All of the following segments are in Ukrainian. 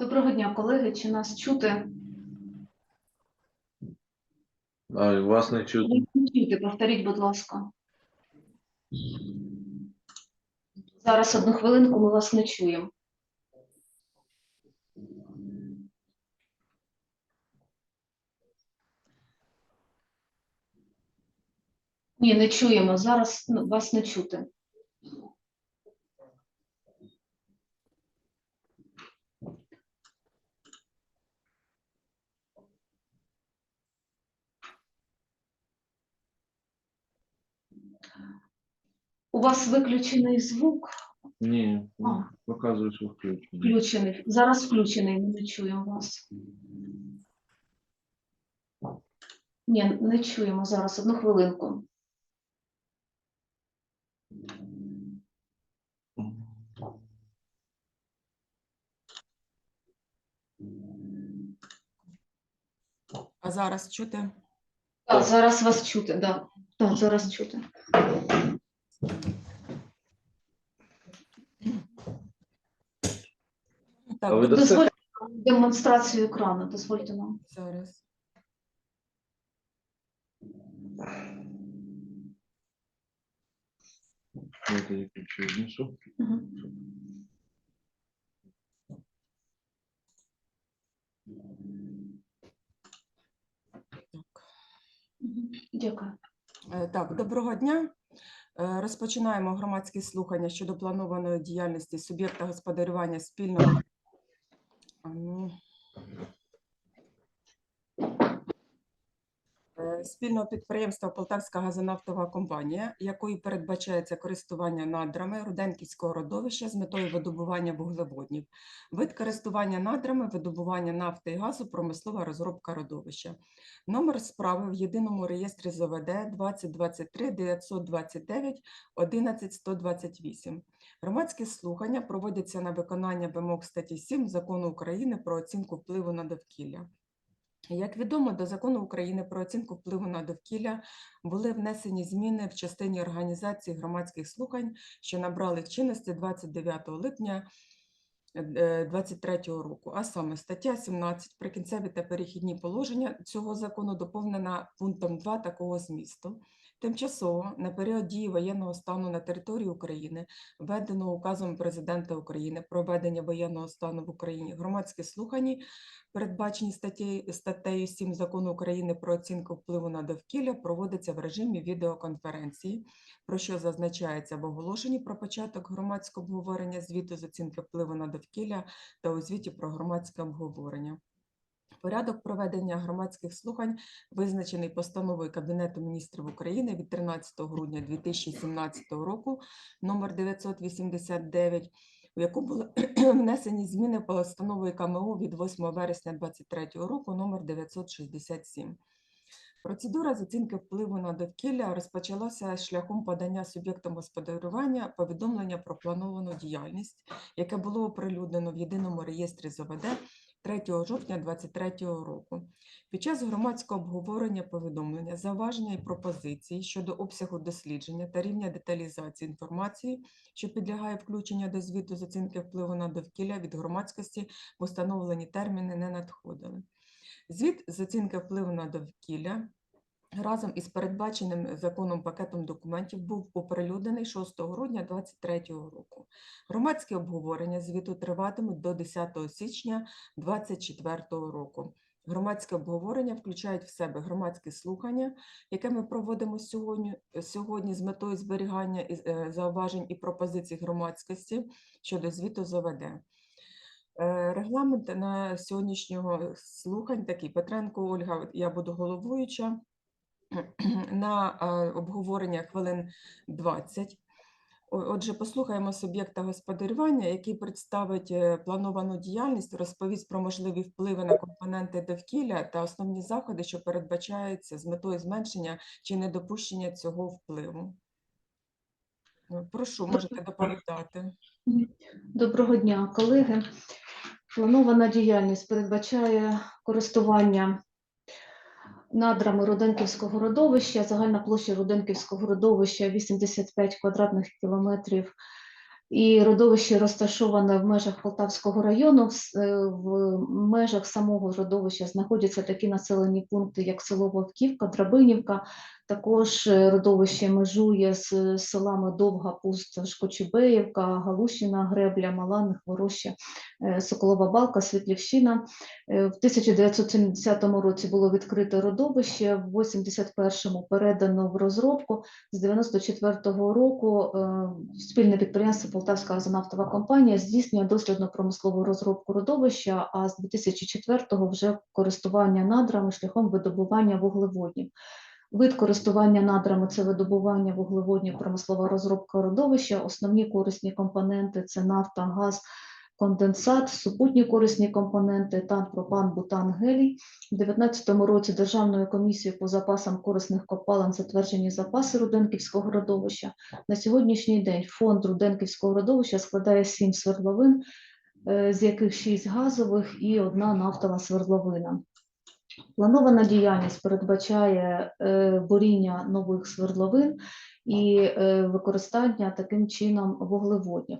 Доброго дня, колеги. Чи нас чути? А і вас не чути. Чути, повторіть, будь ласка. Зараз одну хвилинку ми вас не чуємо. Ні, не чуємо. Зараз ну, вас не чути. У вас виключений звук. Ні, А. показує, що включено. Включений. Зараз включений, ми не чуємо вас. Ні, не чуємо зараз. Одну хвилинку. А зараз чути? Так, зараз вас чути, да. Так, зараз чути. Так, дасте- Дозвольте нам демонстрацію екрану, дозвольте нам. зараз. Я ключі внесу. Мгм. Так. Дякую. Е, Так, доброго дня. Е, Розпочинаємо громадські слухання щодо планованої діяльності суб'єкта господарювання спільного. А ну. Е, Спільного підприємства Полтавська газонафтова компанія, якою передбачається користування надрами Руденківського родовища з метою видобування вуглеводнів, вид користування надрами, видобування нафти і газу, промислова розробка родовища. Номер справи в єдиному реєстрі ЗОВД 2023 929 11 128. Громадські слухання проводяться на виконання вимог статті 7 Закону України про оцінку впливу на довкілля. Як відомо, до закону України про оцінку впливу на довкілля були внесені зміни в частині організації громадських слухань, що набрали чинності 29 липня 2023 року. А саме стаття 17 прикінцеві та перехідні положення цього закону доповнена пунктом 2 такого змісту. Тимчасово на період дії воєнного стану на території України, введеного указом президента України про введення воєнного стану в Україні, громадські слухання передбачені статтєю, статтею 7 Закону України про оцінку впливу на довкілля, проводиться в режимі відеоконференції, про що зазначається в оголошенні про початок громадського обговорення звіту з оцінки впливу на довкілля та у звіті про громадське обговорення. Порядок проведення громадських слухань визначений постановою Кабінету міністрів України від 13 грудня 2017 року номер 989 у яку були внесені зміни постановою КМУ від 8 вересня 2023 року номер 967. Процедура з оцінки впливу на довкілля розпочалася шляхом подання суб'єктам господарювання повідомлення про плановану діяльність, яке було оприлюднено в єдиному реєстрі ЗОВД 3 жовтня 2023 року. Під час громадського обговорення повідомлення, зауваження і пропозиції щодо обсягу дослідження та рівня деталізації інформації, що підлягає включенню до звіту з оцінки впливу на довкілля від громадськості в установлені терміни не надходили. Звіт з оцінки впливу на довкілля разом із передбаченим законом пакетом документів був оприлюднений 6 грудня 2023 року. Громадські обговорення звіту триватимуть до 10 січня 2024 року. Громадське обговорення включають в себе громадські слухання, яке ми проводимо сьогодні, сьогодні з метою зберігання із- е, зауважень і пропозицій громадськості щодо звіту ЗОВД. Е, Регламент на сьогоднішнього слухань такий. Петренко Ольга, я буду головуюча на обговорення хвилин 20. Отже, послухаємо суб'єкта господарювання, який представить е, плановану діяльність, розповість про можливі впливи на компоненти довкілля та основні заходи, що передбачаються з метою зменшення чи недопущення цього впливу. Е, Прошу, можете доповідати. Доброго дня, колеги. Планована діяльність передбачає користування надрами Руденківського родовища. Загальна площа Руденківського родовища 85 квадратних кілометрів І родовище розташоване в межах Полтавського району. Е, в межах самого родовища знаходяться такі населені пункти, як село Вовківка, Драбинівка. Також е, родовище межує з е, селами Довга, Пуст, Шкочубеївка, Галущина, Гребля, Маланих, Вороща, е, Соколова Балка, Світлівщина. В 1970 році було відкрите родовище, в 81-му передано в розробку. З 94-го року спільне підприємство Полтавська газонафтова компанія здійснює дослідно-промислову розробку родовища, а з 2004-го вже користування надрами шляхом видобування вуглеводнів. Вид користування надрами це видобування вуглеводнів, промислова розробка родовища. Основні корисні компоненти це нафта, газ, конденсат, супутні корисні компоненти, етан, пропан, бутан, гелій. У 2019 році Державною комісією по запасам корисних копалин затверджені запаси Руденківського родовища. На сьогоднішній день фонд Руденківського родовища складає сім свердловин, е, з яких шість газових і одна нафтова свердловина. Планована діяльність передбачає е, буріння нових свердловин і е, використання таким чином вуглеводнів.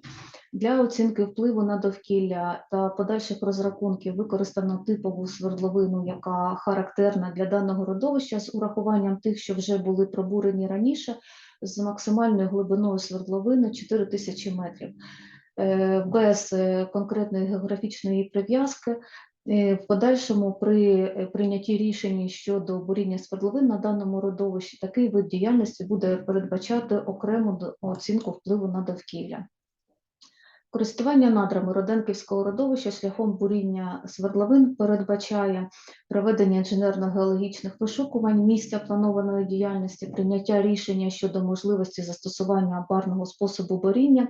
Для оцінки впливу на довкілля та подальших розрахунків використано типову свердловину, яка характерна для даного родовища з урахуванням тих, що вже були пробурені раніше, з максимальною глибиною свердловини 4000 метрів. Е, Без конкретної географічної прив'язки В подальшому при е, прийнятті рішення щодо буріння свердловин на даному родовищі такий вид діяльності буде передбачати окрему оцінку впливу на довкілля. Користування надрами Роденківського родовища шляхом буріння свердловин передбачає проведення інженерно-геологічних вишукувань місця планованої діяльності, прийняття рішення щодо можливості застосування барного способу буріння,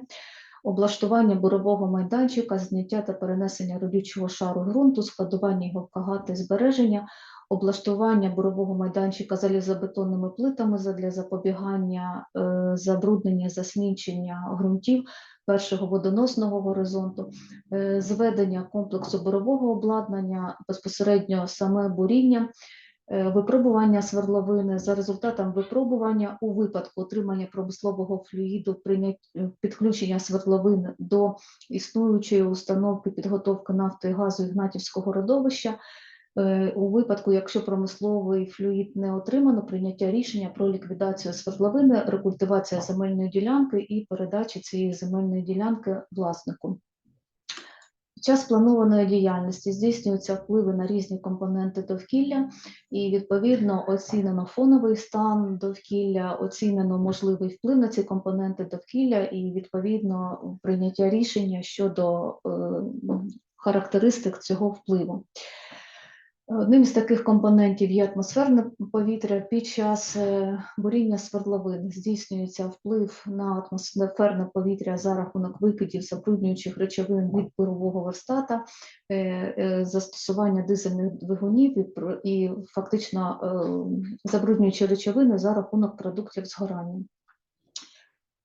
облаштування бурового майданчика, зняття та перенесення родючого шару ґрунту, складування його в кагати збереження, облаштування бурового майданчика залізобетонними плитами задля запобігання е, забруднення, засмічення ґрунтів першого водоносного горизонту, е, зведення комплексу бурового обладнання, безпосередньо саме буріння, випробування свердловини за результатом випробування у випадку отримання промислового флюїду, е, підключення свердловин до існуючої установки підготовки нафти і газу Ігнатівського родовища. Е, У випадку, якщо промисловий флюїд не отримано, прийняття рішення про ліквідацію свердловини, рекультивація земельної ділянки і передача цієї земельної ділянки власнику. Під час планованої діяльності здійснюються впливи на різні компоненти довкілля, і відповідно оцінено фоновий стан довкілля, оцінено можливий вплив на ці компоненти довкілля, і відповідно прийняття рішення щодо е, характеристик цього впливу. Одним з таких компонентів є атмосферне повітря. Під час е, буріння свердловин здійснюється вплив на атмосферне повітря за рахунок викидів забруднюючих речовин від бурового верстата, е, е, застосування дизельних двигунів і, фактично забруднюючі речовини за рахунок продуктів згорання.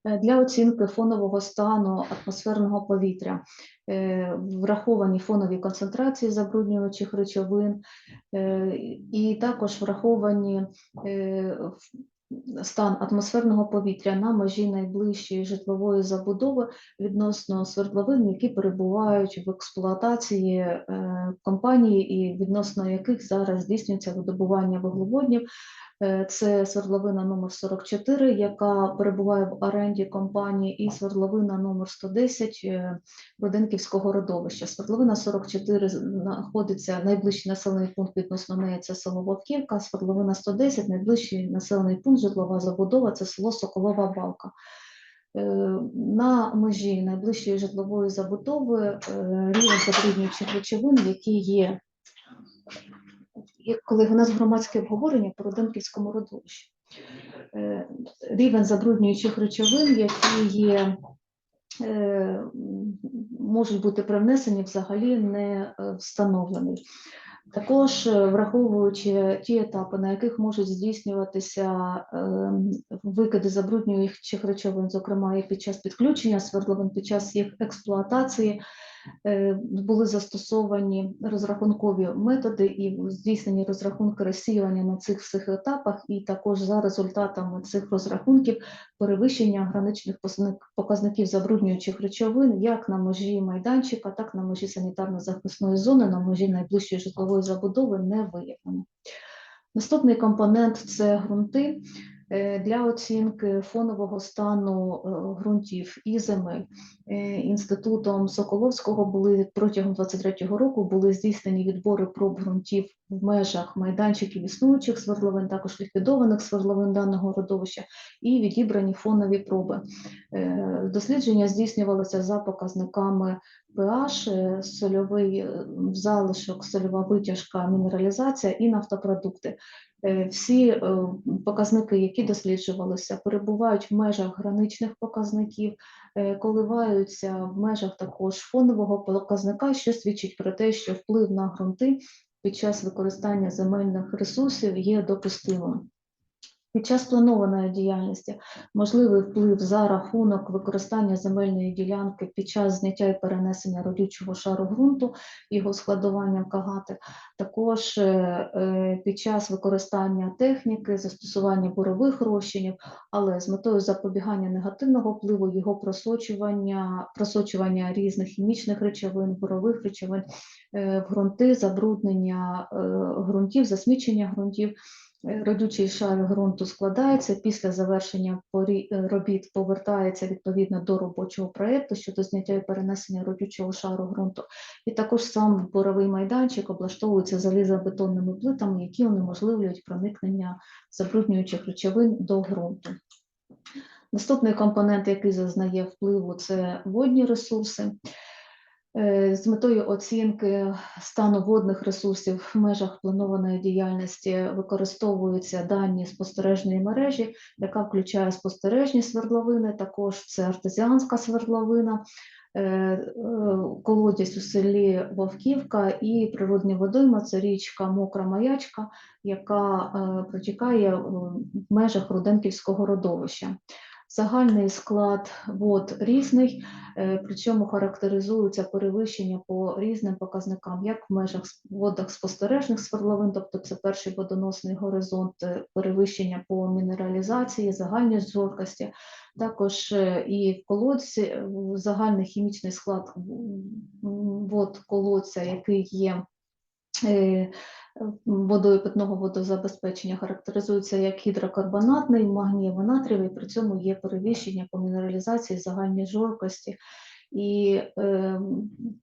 Е, Для оцінки фонового стану атмосферного повітря е, враховані фонові концентрації забруднюючих речовин, е, і також враховані стан атмосферного повітря на межі найближчої житлової забудови відносно свердловин, які перебувають в експлуатації компанії і відносно яких зараз здійснюється видобування вуглеводнів. Е, Це свердловина номер 44, яка перебуває в оренді компанії, і свердловина номер 110 е, Роденківського родовища. Свердловина 44 знаходиться найближчий населений пункт відносно неї це село Вовківка, свердловина 110 найближчий населений пункт житлова забудова це село Соколова Балка. Е, На межі найближчої житлової забудови е, рівень забруднюючих речовин, які є- коли у нас громадське обговорення по Роденківському родовищі. Е, Рівень забруднюючих речовин, які є, е, можуть бути привнесені, взагалі не е, встановлений. Також враховуючи ті етапи, на яких можуть здійснюватися викиди забруднюючих речовин, зокрема і під час підключення свердловин, під час їх експлуатації, Були застосовані розрахункові методи і здійснені розрахунки розсіювання на цих всіх етапах, і також за результатами цих розрахунків перевищення граничних показників забруднюючих речовин як на межі майданчика, так на межі санітарно-захисної зони, на межі найближчої житлової забудови не виявлено. Наступний компонент це ґрунти. Е, Для оцінки фонового стану е, ґрунтів і земель інститутом Соколовського були протягом 23-го року були здійснені відбори проб ґрунтів в межах майданчиків існуючих свердловин, також ліквідованих свердловин даного родовища, і відібрані фонові проби. Е, Дослідження здійснювалося за показниками pH, сольовий залишок, сольова витяжка, мінералізація і нафтопродукти. Е, Всі е, показники, які досліджувалися, перебувають в межах граничних показників, е, коливаються в межах також фонового показника, що свідчить про те, що вплив на ґрунти під час використання земельних ресурсів є допустимим. Під час планованої діяльності можливий вплив за рахунок використання земельної ділянки під час зняття і перенесення родючого шару ґрунту, його складування кагати, також е, е, під час використання техніки, застосування бурових розчинів, але з метою запобігання негативного впливу його просочування, просочування різних хімічних речовин, бурових речовин е, в ґрунти, забруднення ґрунтів, засмічення ґрунтів. Родючий шар ґрунту складається після завершення е, робіт, повертається відповідно до робочого проєкту щодо зняття і перенесення родючого шару ґрунту. І також сам буровий майданчик облаштовується залізобетонними плитами, які унеможливлюють проникнення забруднюючих речовин до ґрунту. Наступний компонент, який зазнає впливу, це водні ресурси. Е, З метою оцінки стану водних ресурсів в межах планованої діяльності використовуються дані спостережної мережі, яка включає спостережні свердловини, також це артезіанська свердловина, е, е, колодязь у селі Вовківка і природні водойма це річка Мокра Маячка, яка протікає в межах Руденківського родовища. Загальний склад вод різний, е, причому характеризуються перевищення по різним показникам, як в межах водах спостережних свердловин, тобто це перший водоносний горизонт, е, перевищення по мінералізації, загальній жорсткості, також е, і в колодці загальний хімічний склад вод колодця, який є водою питного водозабезпечення характеризується як гідрокарбонатний, магнієво-натрієвий, при цьому є перевищення по мінералізації загальній жорсткості і е,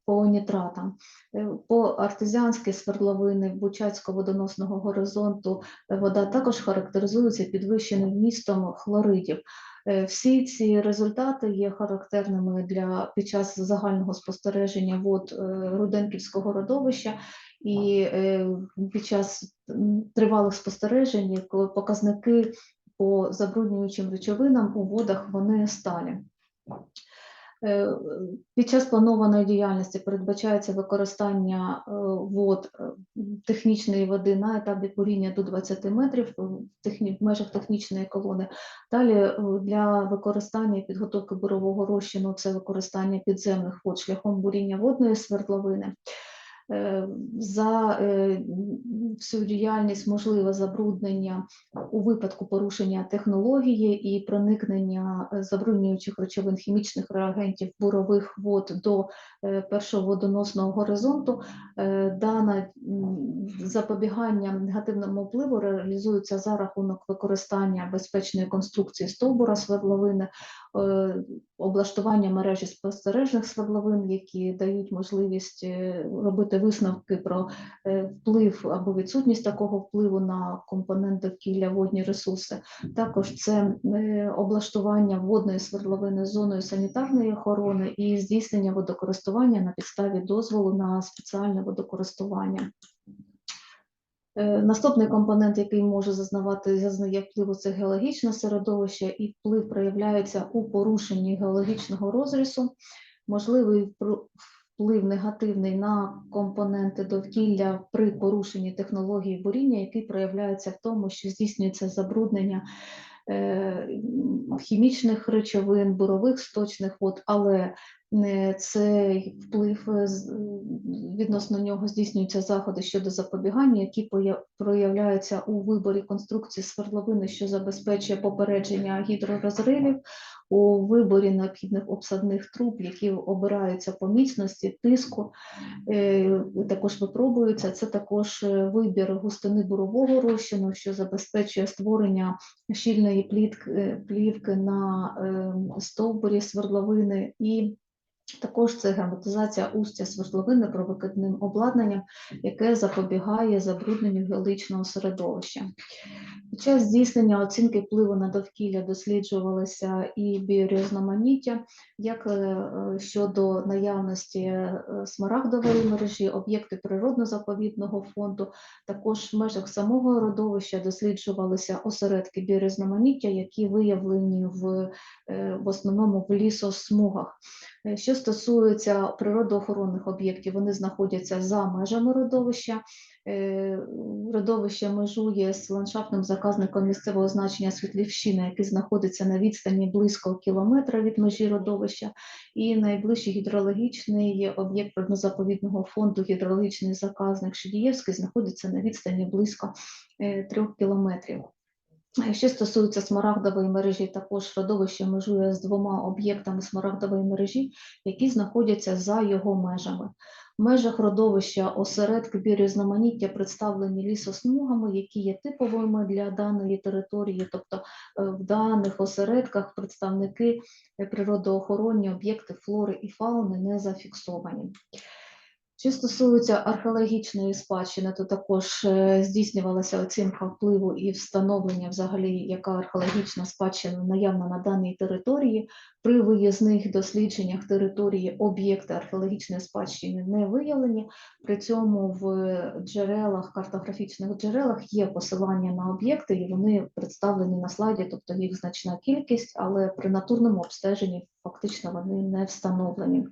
по нітратам. Е, По артезіанській свердловини Бучацько-водоносного горизонту е, вода також характеризується підвищеним вмістом хлоридів. Е, Всі ці результати є характерними для під час загального спостереження вод е, Руденківського родовища і е, під час тривалих спостережень показники по забруднюючим речовинам у водах вони сталі. Е, Під час планованої діяльності передбачається використання е, вод технічної води на етапі куріння до 20 метрів в межах технічної колони. Далі для використання і підготовки бурового розчину це використання підземних вод шляхом буріння водної свердловини. Е, За е, всю діяльність можливе забруднення у випадку порушення технології і проникнення е, забруднюючих речовин хімічних реагентів бурових вод до першого водоносного горизонту. Дане запобігання негативному впливу реалізується за рахунок використання безпечної конструкції стовбура свердловини, облаштування мережі спостережних свердловин, які дають можливість робити висновки про е, вплив або відсутність такого впливу на компонент довкілля водні ресурси. Також це е, облаштування водної свердловини зоною санітарної охорони і здійснення водокористування на підставі дозволу на спеціальне водокористування. Е, Наступний компонент, який може зазнавати зазнає впливу, це геологічне середовище, і вплив проявляється у порушенні геологічного розрісу. Можливий вплив негативний на компоненти довкілля при порушенні технології буріння, який проявляється в тому, що здійснюється забруднення е, хімічних речовин, бурових сточних вод, але е, цей вплив е, е, відносно нього здійснюються заходи щодо запобігання, які проявляються у виборі конструкції свердловини, що забезпечує попередження гідророзривів, у виборі необхідних обсадних труб, які обираються по міцності, тиску, е, також випробуються. Це також вибір густини бурового розчину, що забезпечує створення щільної плітки, плівки на е, стовбурі свердловини і також це герметизація устя свердловини провикидним обладнанням, яке запобігає забрудненню геологічного середовища. Під час здійснення оцінки впливу на довкілля досліджувалося і біорізноманіття, як е, щодо наявності е, смарагдової мережі, об'єкти природно-заповідного фонду. Також в межах самого родовища досліджувалися осередки біорізноманіття, які виявлені в, е, в основному в лісосмугах. Е, Що стосується природоохоронних об'єктів, вони знаходяться за межами родовища. Е, Родовище межує з ландшафтним заказником місцевого значення Світлівщина, який знаходиться на відстані близько кілометра від межі родовища, і найближчий гідрологічний об'єкт природно-заповідного фонду гідрологічний заказник Шидієвський знаходиться на відстані близько е, трьох кілометрів. Що стосується смарагдової мережі, також родовище межує з двома об'єктами смарагдової мережі, які знаходяться за його межами. В межах родовища осередки біорізноманіття представлені лісосмугами, які є типовими для даної території, тобто е, в даних осередках представники природоохоронні об'єкти флори і фауни не зафіксовані. Що стосується археологічної спадщини, то також е, здійснювалася оцінка впливу і встановлення, взагалі, яка археологічна спадщина наявна на даній території. При виїзних дослідженнях території об'єкти археологічної спадщини не виявлені. При цьому в джерелах, картографічних джерелах є посилання на об'єкти, і вони представлені на слайді, тобто їх значна кількість, але при натурному обстеженні фактично вони не встановлені.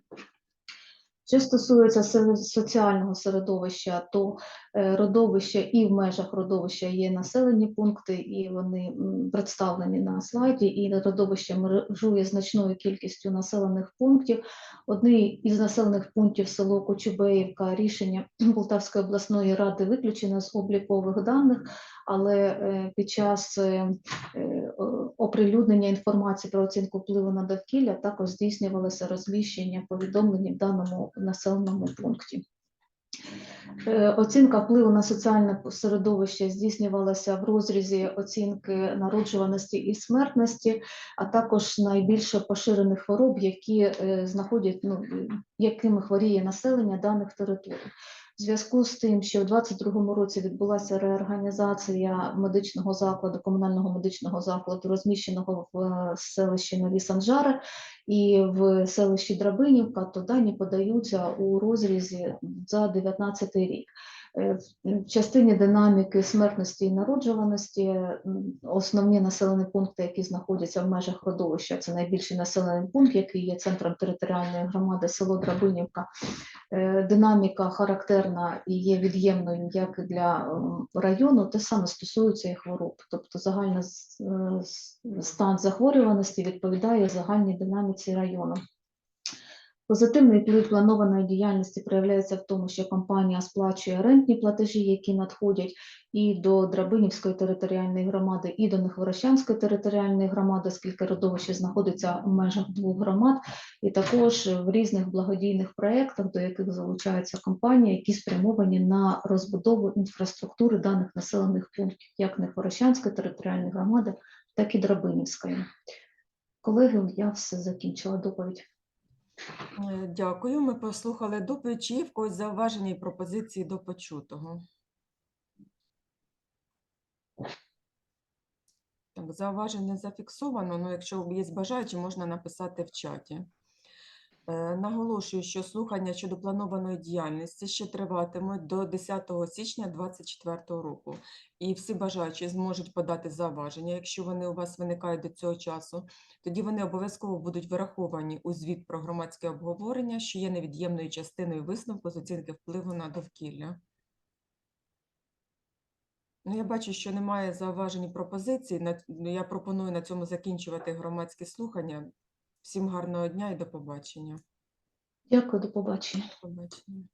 Що стосується соціального середовища, то е, родовище і в межах родовища є населені пункти, і вони представлені на слайді. І родовище межує значною кількістю населених пунктів. Одний із населених пунктів село Кочубеївка рішення Полтавської обласної ради виключено з облікових даних, але е, під час е, оприлюднення інформації про оцінку впливу на довкілля також здійснювалося розміщення повідомлень в даному населеному пункті. Е, Оцінка впливу на соціальне середовище здійснювалася в розрізі оцінки народжуваності і смертності, а також найбільше поширених хвороб, які е, знаходять, ну, якими хворіє населення даних територій. В зв'язку з тим, що у 2022 році відбулася реорганізація медичного закладу, комунального медичного закладу, розміщеного в е, селищі Нові Санжари і в селищі Драбинівка, то дані подаються у розрізі за 2019 рік. Е, В частині динаміки смертності і народжуваності основні населені пункти, які знаходяться в межах родовища, це найбільший населений пункт, який є центром територіальної громади, село Драбинівка. Е, Динаміка характерна і є від'ємною як для району, те саме стосується і хвороб. Тобто загальний е, стан захворюваності відповідає загальній динаміці району. Позитивний вплив планованої діяльності проявляється в тому, що компанія сплачує рентні платежі, які надходять і до Драбинівської територіальної громади, і до Нехворощанської територіальної громади, оскільки родовище знаходиться в межах двох громад, і також в різних благодійних проєктах, до яких залучаються компанії, які спрямовані на розбудову інфраструктури даних населених пунктів, як Нехворощанської територіальної громади, так і Драбинівської. Колеги, я все закінчила доповідь. Е, Дякую. Ми послухали доповідь. Чи є в когось зауваження і пропозиції до почутого? Так, зауваження зафіксовано, але якщо є бажаючі, можна написати в чаті. Е, Наголошую, що слухання щодо планованої діяльності ще триватимуть до 10 січня 2024 року. І всі бажаючі зможуть подати зауваження, якщо вони у вас виникають до цього часу. Тоді вони обов'язково будуть враховані у звіт про громадське обговорення, що є невід'ємною частиною висновку з оцінки впливу на довкілля. Ну, я бачу, що немає зауважень пропозицій. Ну, Я пропоную на цьому закінчувати громадські слухання. Всім гарного дня і до побачення. Дякую, до побачення. До побачення.